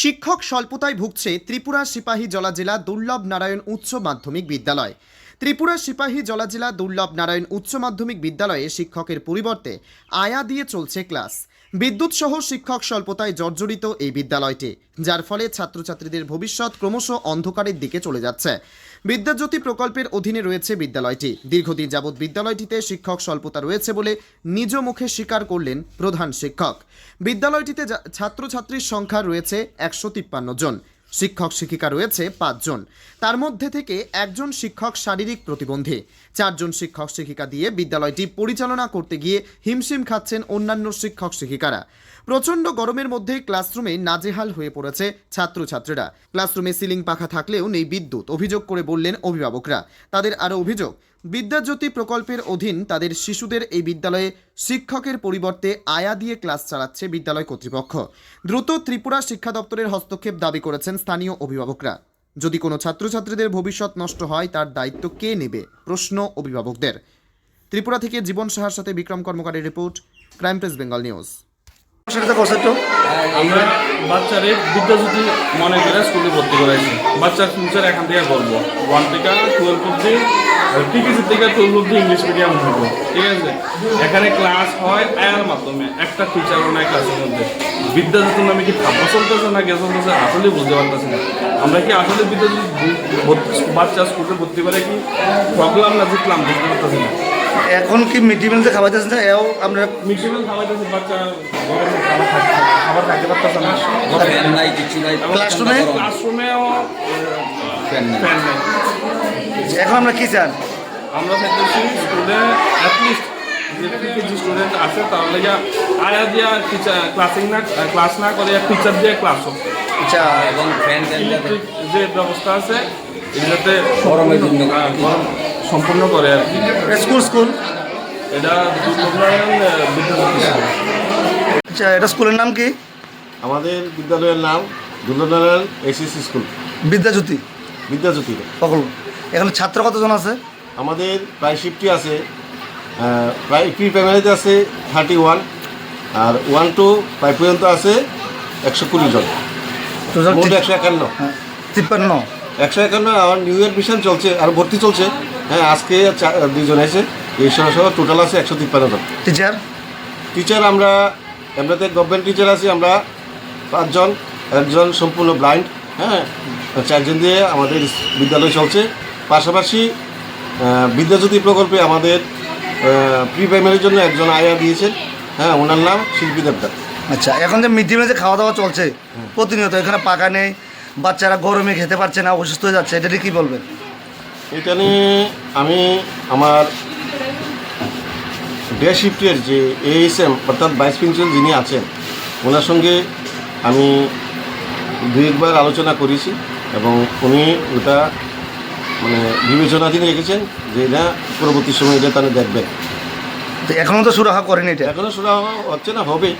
শিক্ষক স্বল্পতায় ভুগছে ত্রিপুরা সিপাহী জলা জেলা দুর্লভ নারায়ণ উচ্চ মাধ্যমিক বিদ্যালয়। ত্রিপুরা সিপাহী জলা জেলা দুর্লভ নারায়ণ উচ্চ মাধ্যমিক বিদ্যালয়ে শিক্ষকের পরিবর্তে আয়া দিয়ে চলছে ক্লাস। বিদ্যুৎ সহ শিক্ষক স্বল্পতায় জর্জরিত এই বিদ্যালয়টি, যার ফলে ছাত্রছাত্রীদের ভবিষ্যৎ ক্রমশ অন্ধকারের দিকে চলে যাচ্ছে। বিদ্যাজ্যোতি প্রকল্পের অধীনে রয়েছে বিদ্যালয়টি। দীর্ঘদিন যাবৎ বিদ্যালয়টিতে শিক্ষক স্বল্পতা রয়েছে বলে নিজ মুখে স্বীকার করলেন প্রধান শিক্ষক। বিদ্যালয়টিতে ছাত্রছাত্রীর সংখ্যা রয়েছে একশো তিপ্পান্ন জন। শিক্ষক শিক্ষিকা রয়েছে পাঁচজন। তার মধ্যে থেকে একজন শিক্ষক শারীরিক প্রতিবন্ধী। চারজন শিক্ষক শিক্ষিকা দিয়ে বিদ্যালয়টি পরিচালনা করতে গিয়ে হিমশিম খাচ্ছেন অন্যান্য শিক্ষক শিক্ষিকারা। প্রচণ্ড গরমের মধ্যে ক্লাসরুমে নাজেহাল হয়ে পড়েছে ছাত্রছাত্রীরা। ক্লাসরুমে সিলিং পাখা থাকলেও নেই বিদ্যুৎ, অভিযোগ করে বললেন অভিভাবকরা। তাদের আরও অভিযোগ বিদ্যাজ্যোতি প্রকল্পের অধীন তাদের শিশুদের এই বিদ্যালয়ে শিক্ষকের পরিবর্তে আয়া দিয়ে ক্লাস চালাচ্ছে বিদ্যালয় কর্তৃপক্ষ। দ্রুত ত্রিপুরা শিক্ষা দপ্তরের হস্তক্ষেপ দাবি করেছেন স্থানীয় অভিভাবকরা। যদি কোনো ছাত্রছাত্রীদের ভবিষ্যৎ নষ্ট হয়, তার দায়িত্ব কে নেবে? প্রশ্ন অভিভাবকদের। ত্রিপুরা থেকে জীবন সাহার সাথে Bikram কর্মকারের report, crime press Bengal news. সেটা করছে একটু। আমরা বাচ্চারে বিদ্যাজ্যোতি মনে করে স্কুলে ভর্তি করাইছি। বাচ্চার ফিউচার এখান থেকে করব ওয়ান থেকে টুয়েলভ অব্দি টিকিসি থেকে টুয়েলভ অব্দি ইংলিশ মিডিয়াম হব ঠিক আছে? এখানে ক্লাস হয় আয়ার মাধ্যমে। একটা টিচারও নাই ক্লাসের মধ্যে। বিদ্যাজ্যোতি নামে কি ভাবনা চলতেছে না কে চলতেছে? আসলে বুঝতে পারতেছি না। আমরা কি আসলে বিদ্যাজ্যোতি বাচ্চা স্কুলে ভর্তি করে কি প্রবলেম না জিতলাম? বুঝতে পারতেছি না। এখন কি মিড ডে মিলতে খাবার দিচ্ছেন না এও আমরা মিড বাচ্চা গরমে খাবার খাচ্ছে খাবার খাইতে পারতেছে না। ফ্যান নাই কিছু নাই। ক্লাসরুমে ক্লাসরুমেও ফ্যান নাই। এখন আমরা কি চান? আমরা চাইতেছি স্কুলে অ্যাটলিস্ট যে স্টুডেন্ট আছে তার লেগে আয়া দিয়া টিচার ক্লাসিং না ক্লাস না করে টিচার দিয়ে ক্লাস হোক। আচ্ছা। এবং ফ্যান যে ব্যবস্থা আছে এগুলোতে গরমের জন্য। গরম সম্পূর্ণ করে আর কি। School school? এটা আচ্ছা এটা স্কুলের নাম কি? আমাদের বিদ্যালয়ের নাম দুর্লনারায়ণ এসএসসি স্কুল। বিদ্যাজ্যোতি। বিদ্যাজ্যোতি। সকল। এখানে ছাত্র কতজন আছে? আমাদের প্রায় শিফটি আছে প্রায় প্রি প্রাইমারিতে আছে থার্টি ওয়ান আর ওয়ান টু ফাইভ পর্যন্ত আছে একশো কুড়ি জন। মোট একশো একান্ন। হ্যাঁ, তিপ্পান্ন। একশো একান্ন আর নিউ ইয়ার মিশন চলছে আর ভর্তি চলছে। হ্যাঁ আজকে দুইজন এসে এই সহ টোটাল আছে একশো তিপ্পান্ন জন। টিচার টিচার আমরা এমনিতে গভর্নমেন্ট টিচার আছি আমরা পাঁচজন। একজন সম্পূর্ণ ব্লাইন্ড হ্যাঁ। চারজন দিয়ে আমাদের বিদ্যালয় চলছে। পাশাপাশি বিদ্যাজ্যোতি প্রকল্পে আমাদের প্রি প্রাইমারির জন্য একজন আয়া দিয়েছেন। হ্যাঁ ওনার নাম শিল্পী দেবদার আচ্ছা এখন যে মিড ডে মিলে যে খাওয়া দাওয়া চলছে প্রতিনিয়ত এখানে পাকা নেই বাচ্চারা গরমে খেতে পারছে না অসুস্থ হয়ে যাচ্ছে এটা কী বলবেন? এটা নিয়ে আমি আমার ডে শিফটের যে এএসএম অর্থাৎ ভাইস প্রিন্সিপাল যিনি আছেন ওনার সঙ্গে আমি দু একবার আলোচনা করেছি এবং উনি ওটা মানে বিবেচনাধীন রেখেছেন যে এটা পরবর্তী সময় এটা তারা দেখবেন। তো এখনও তো সুরাহা করেনি এটা? এখনও সুরাহা হচ্ছে না হবে।